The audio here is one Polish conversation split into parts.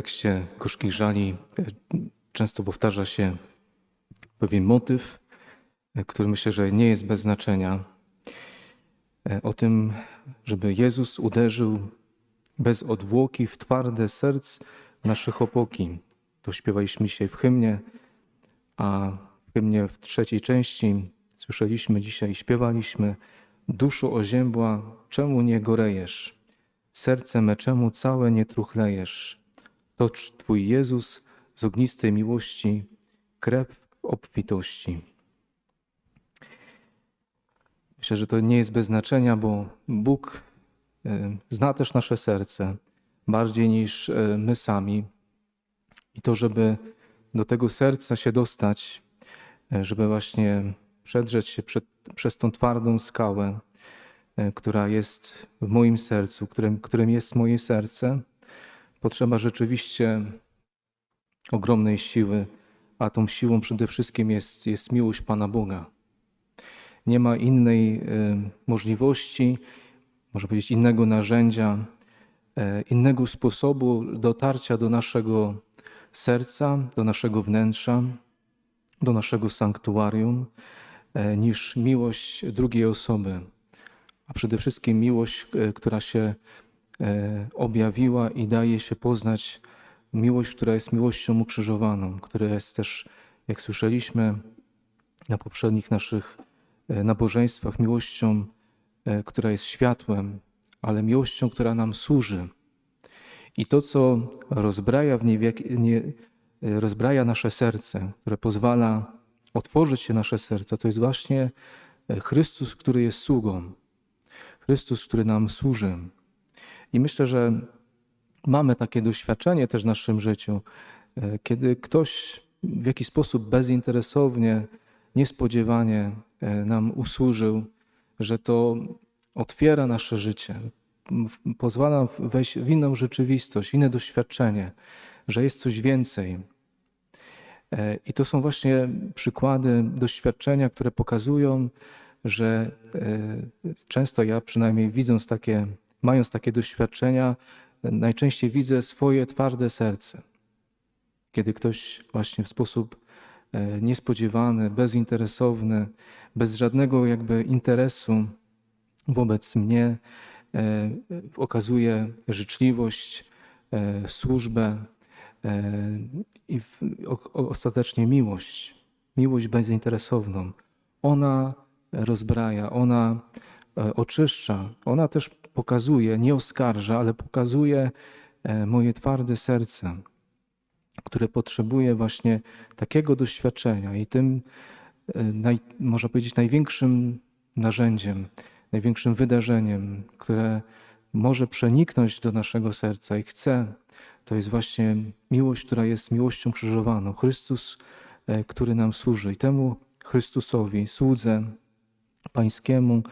tekście Gorzkich Żali e, często powtarza się pewien motyw, e, który myślę, że nie jest bez znaczenia. E, O tym, żeby Jezus uderzył bez odwłoki w twarde serc naszych opoki. To śpiewaliśmy dzisiaj w hymnie, a w hymnie w trzeciej części słyszeliśmy dzisiaj, śpiewaliśmy Duszu oziębła, czemu nie gorejesz? Serce me, czemu całe nie truchlejesz? Tocz Twój Jezus z ognistej miłości, krew obfitości. Myślę, że to nie jest bez znaczenia, bo Bóg e, zna też nasze serce bardziej niż e, my sami. I to, żeby do tego serca się dostać, e, żeby właśnie przedrzeć się przed, przez tą twardą skałę, która jest w moim sercu, którym, którym jest moje serce, potrzeba rzeczywiście ogromnej siły, a tą siłą przede wszystkim jest, jest miłość Pana Boga. Nie ma innej e, możliwości, można powiedzieć, innego narzędzia, e, innego sposobu dotarcia do naszego serca, do naszego wnętrza, do naszego sanktuarium, e, niż miłość drugiej osoby, a przede wszystkim miłość, która się objawiła i daje się poznać, miłość, która jest miłością ukrzyżowaną, która jest też, jak słyszeliśmy na poprzednich naszych e, nabożeństwach, miłością, e, która jest światłem, ale miłością, która nam służy. I to, co rozbraja w niej, nie, rozbraja nasze serce, które pozwala otworzyć się nasze serca, to jest właśnie e, Chrystus, który jest sługą. Chrystus, który nam służy. I myślę, że mamy takie doświadczenie też w naszym życiu, e, kiedy ktoś w jakiś sposób bezinteresownie, niespodziewanie e, nam usłużył, że to otwiera nasze życie, pozwala wejść w inną rzeczywistość, inne doświadczenie, że jest coś więcej. E, I to są właśnie przykłady doświadczenia, które pokazują, że często ja przynajmniej widząc takie, mając takie doświadczenia, najczęściej widzę swoje twarde serce. Kiedy ktoś właśnie w sposób e, niespodziewany, bezinteresowny, bez żadnego jakby interesu wobec mnie e, okazuje życzliwość, e, służbę i ostatecznie miłość, miłość bezinteresowną. Ona rozbraja, ona oczyszcza, ona też pokazuje, nie oskarża, ale pokazuje e, moje twarde serce, które potrzebuje właśnie takiego doświadczenia i tym, e, naj, można powiedzieć, największym narzędziem, największym wydarzeniem, które może przeniknąć do naszego serca i chce, to jest właśnie miłość, która jest miłością krzyżowaną. Chrystus, e, który nam służy. I temu Chrystusowi, słudze Pańskiemu,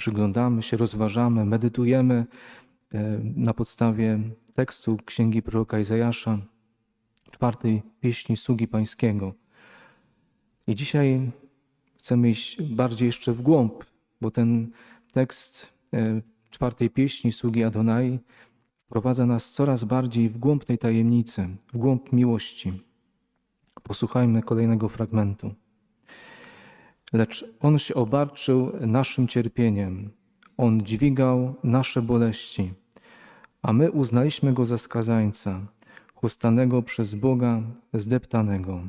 przyglądamy się, rozważamy, medytujemy e, na podstawie tekstu Księgi proroka Izajasza, czwartej pieśni Sługi Pańskiego. I dzisiaj chcemy iść bardziej jeszcze w głąb, bo ten tekst e, czwartej pieśni Sługi Adonai wprowadza nas coraz bardziej w głąb tej tajemnicy, w głąb miłości. Posłuchajmy kolejnego fragmentu. Lecz On się obarczył naszym cierpieniem, On dźwigał nasze boleści, a my uznaliśmy Go za skazańca, chustanego przez Boga, zdeptanego.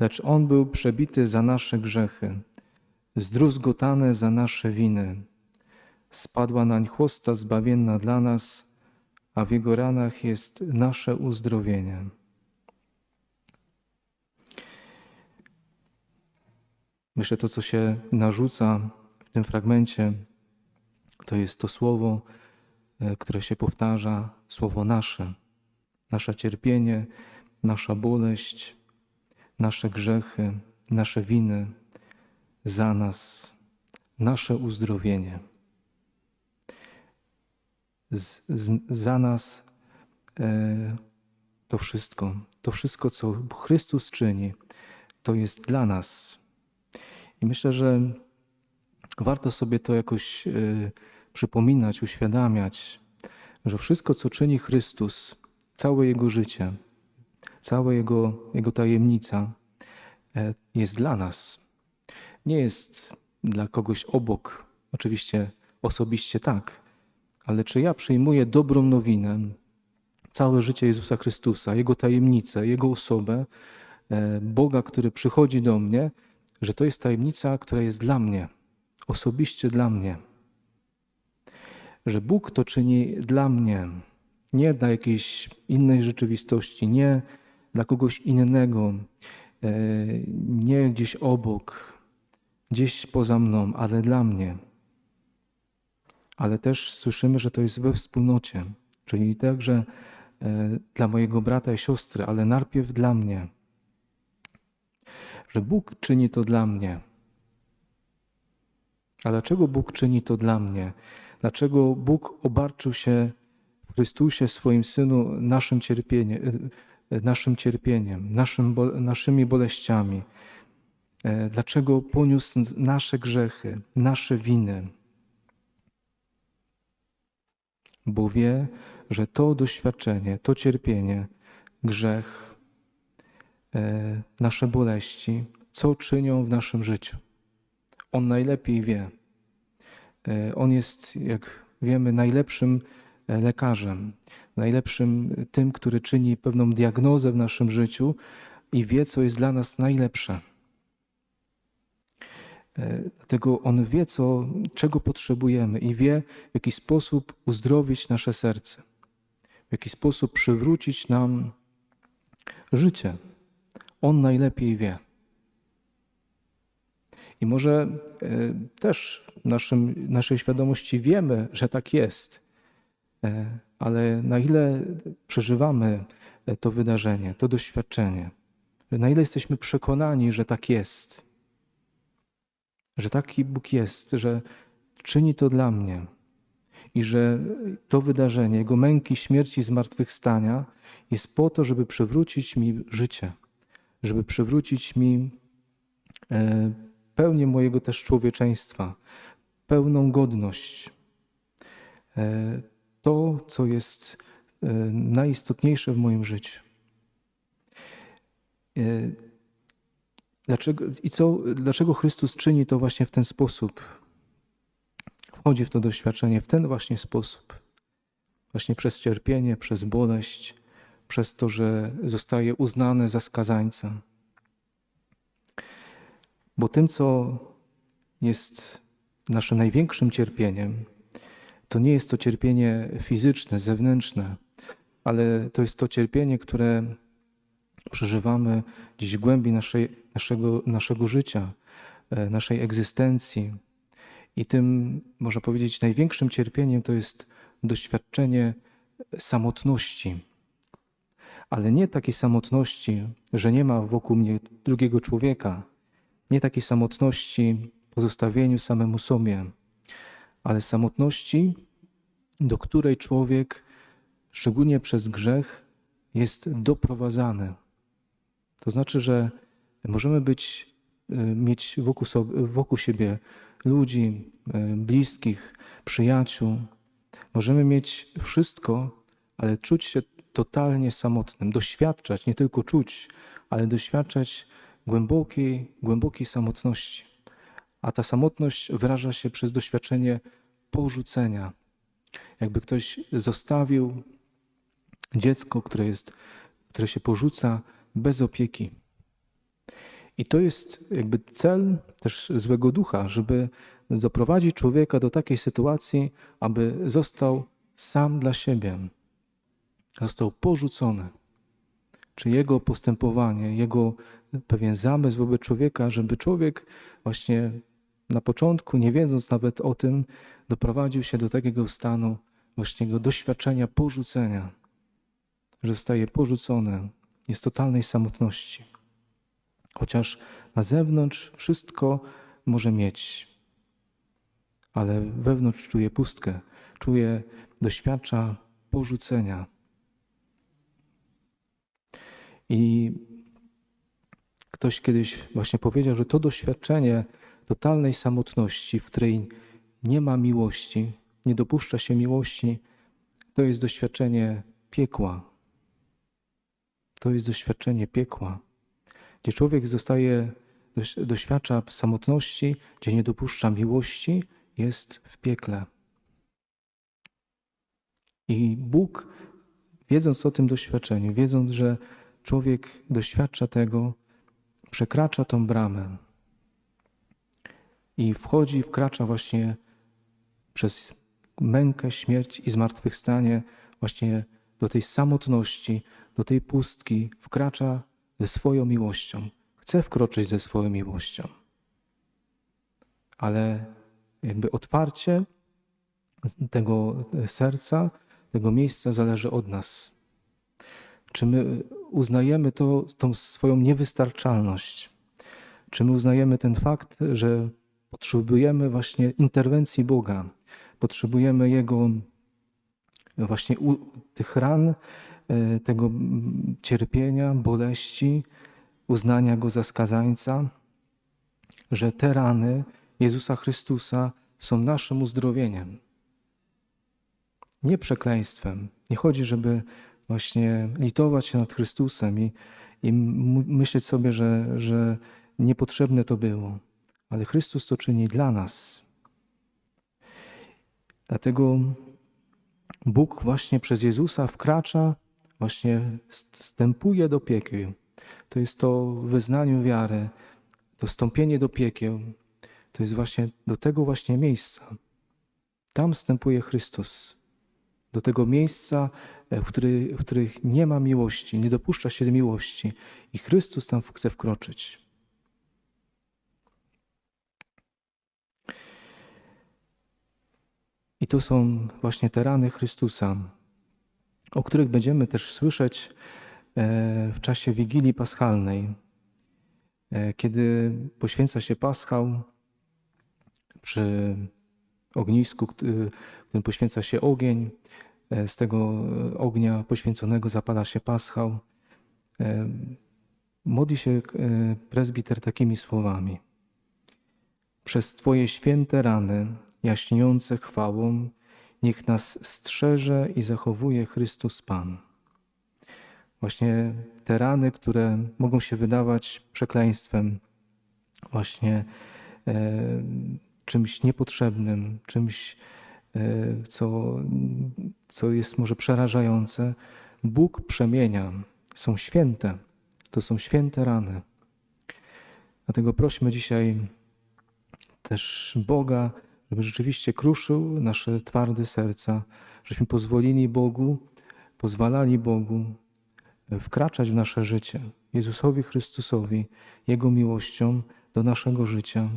Lecz On był przebity za nasze grzechy, zdruzgotany za nasze winy. Spadła nań chłosta zbawienna dla nas, a w Jego ranach jest nasze uzdrowienie. Myślę, to, co się narzuca w tym fragmencie, to jest to słowo, e, które się powtarza, słowo nasze. Nasze cierpienie, nasza boleść, nasze grzechy, nasze winy za nas, nasze uzdrowienie. Z, z, za nas e, to wszystko, to wszystko, co Chrystus czyni, to jest dla nas. I myślę, że warto sobie to jakoś y, przypominać, uświadamiać, że wszystko, co czyni Chrystus, całe Jego życie, cała Jego, Jego tajemnica e, jest dla nas. Nie jest dla kogoś obok, oczywiście osobiście tak, ale czy ja przyjmuję dobrą nowinę, całe życie Jezusa Chrystusa, Jego tajemnicę, Jego osobę, e, Boga, który przychodzi do mnie, że to jest tajemnica, która jest dla mnie, osobiście dla mnie. Że Bóg to czyni dla mnie, nie dla jakiejś innej rzeczywistości, nie dla kogoś innego, e, nie gdzieś obok, gdzieś poza mną, ale dla mnie. Ale też słyszymy, że to jest we wspólnocie, czyli także e, dla mojego brata i siostry, ale najpierw dla mnie. Że Bóg czyni to dla mnie. A dlaczego Bóg czyni to dla mnie? Dlaczego Bóg obarczył się w Chrystusie, swoim Synu, naszym, cierpienie, e, naszym cierpieniem, naszym, naszymi boleściami? E, Dlaczego poniósł nasze grzechy, nasze winy? Bo wie, że to doświadczenie, to cierpienie, grzech, e, nasze boleści, co czynią w naszym życiu. On najlepiej wie. E, On jest, jak wiemy, najlepszym e, lekarzem, najlepszym tym, który czyni pewną diagnozę w naszym życiu i wie, co jest dla nas najlepsze. E, Dlatego On wie, co, czego potrzebujemy i wie, w jaki sposób uzdrowić nasze serce, w jaki sposób przywrócić nam życie. On najlepiej wie. I może e, też w naszym, naszej świadomości wiemy, że tak jest, e, ale na ile przeżywamy e, to wydarzenie, to doświadczenie, na ile jesteśmy przekonani, że tak jest, że taki Bóg jest, że czyni to dla mnie i że to wydarzenie, Jego męki, śmierci, zmartwychwstania jest po to, żeby przywrócić mi życie, żeby przywrócić mi e, pełnię mojego też człowieczeństwa, pełną godność. E, To, co jest e, najistotniejsze w moim życiu. Dlaczego, I co, dlaczego Chrystus czyni to właśnie w ten sposób? Wchodzi w to doświadczenie w ten właśnie sposób. Właśnie przez cierpienie, przez boleść, przez to, że zostaje uznany za skazańca. Bo tym, co jest naszym największym cierpieniem, to nie jest to cierpienie fizyczne, zewnętrzne, ale to jest to cierpienie, które przeżywamy gdzieś w głębi naszej, naszego, naszego życia, e, naszej egzystencji. I tym, można powiedzieć, największym cierpieniem to jest doświadczenie samotności. Ale nie takiej samotności, że nie ma wokół mnie drugiego człowieka, nie takiej samotności pozostawieniu samemu sobie, ale samotności, do której człowiek, szczególnie przez grzech, jest doprowadzany. To znaczy, że możemy być, y, mieć wokół, sobie, wokół siebie ludzi, y, bliskich, przyjaciół. Możemy mieć wszystko, ale czuć się totalnie samotnym, doświadczać, nie tylko czuć, ale doświadczać głębokiej, głębokiej samotności. A ta samotność wyraża się przez doświadczenie porzucenia. Jakby ktoś zostawił dziecko, które, jest, które się porzuca bez opieki. I to jest jakby cel też złego ducha, żeby doprowadzić człowieka do takiej sytuacji, aby został sam dla siebie, został porzucony. Czy jego postępowanie, jego pewien zamysł wobec człowieka, żeby człowiek właśnie na początku, nie wiedząc nawet o tym, doprowadził się do takiego stanu właśnie do doświadczenia porzucenia, że zostaje porzucony, jest totalnej samotności. Chociaż na zewnątrz wszystko może mieć, ale wewnątrz czuje pustkę, czuje, doświadcza porzucenia. I ktoś kiedyś właśnie powiedział, że to doświadczenie totalnej samotności, w której nie ma miłości, nie dopuszcza się miłości, to jest doświadczenie piekła. To jest doświadczenie piekła, gdzie człowiek zostaje, doś- doświadcza samotności, gdzie nie dopuszcza miłości, jest w piekle. I Bóg, wiedząc o tym doświadczeniu, wiedząc, że człowiek doświadcza tego, przekracza tą bramę i wchodzi, wkracza właśnie przez mękę, śmierć i zmartwychwstanie właśnie do tej samotności, do tej pustki, wkracza ze swoją miłością. Chce wkroczyć ze swoją miłością. Ale jakby otwarcie tego serca, tego miejsca zależy od nas. Czy my uznajemy to, tą swoją niewystarczalność? Czy my uznajemy ten fakt, że potrzebujemy właśnie interwencji Boga, potrzebujemy Jego właśnie u, tych ran, e, tego mm, cierpienia, boleści, uznania Go za skazańca, że te rany Jezusa Chrystusa są naszym uzdrowieniem, nie przekleństwem. Nie chodzi, żeby właśnie litować się nad Chrystusem i, i myśleć sobie, że, że niepotrzebne to było, ale Chrystus to czyni dla nas. Dlatego Bóg właśnie przez Jezusa wkracza, właśnie wstępuje do piekieł. To jest to w wyznaniu wiary, to wstąpienie do piekieł. To jest właśnie do tego właśnie miejsca. Tam wstępuje Chrystus. Do tego miejsca, w, który, w których nie ma miłości, nie dopuszcza się miłości. I Chrystus tam chce wkroczyć. I to są właśnie te rany Chrystusa, o których będziemy też słyszeć e, w czasie Wigilii Paschalnej, e, kiedy poświęca się Paschał przy ognisku, którym poświęca się ogień. E, Z tego ognia poświęconego zapala się Paschał. E, Modli się e, prezbiter takimi słowami. Przez Twoje święte rany, jaśniejące chwałą, niech nas strzeże i zachowuje Chrystus Pan. Właśnie te rany, które mogą się wydawać przekleństwem, właśnie e, czymś niepotrzebnym, czymś, e, co, co jest może przerażające, Bóg przemienia. Są święte. To są święte rany. Dlatego prośmy dzisiaj też Boga, żeby rzeczywiście kruszył nasze twarde serca, żebyśmy pozwolili Bogu, pozwalali Bogu wkraczać w nasze życie, Jezusowi Chrystusowi, Jego miłością do naszego życia.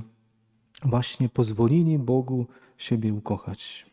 Właśnie pozwolili Bogu siebie ukochać.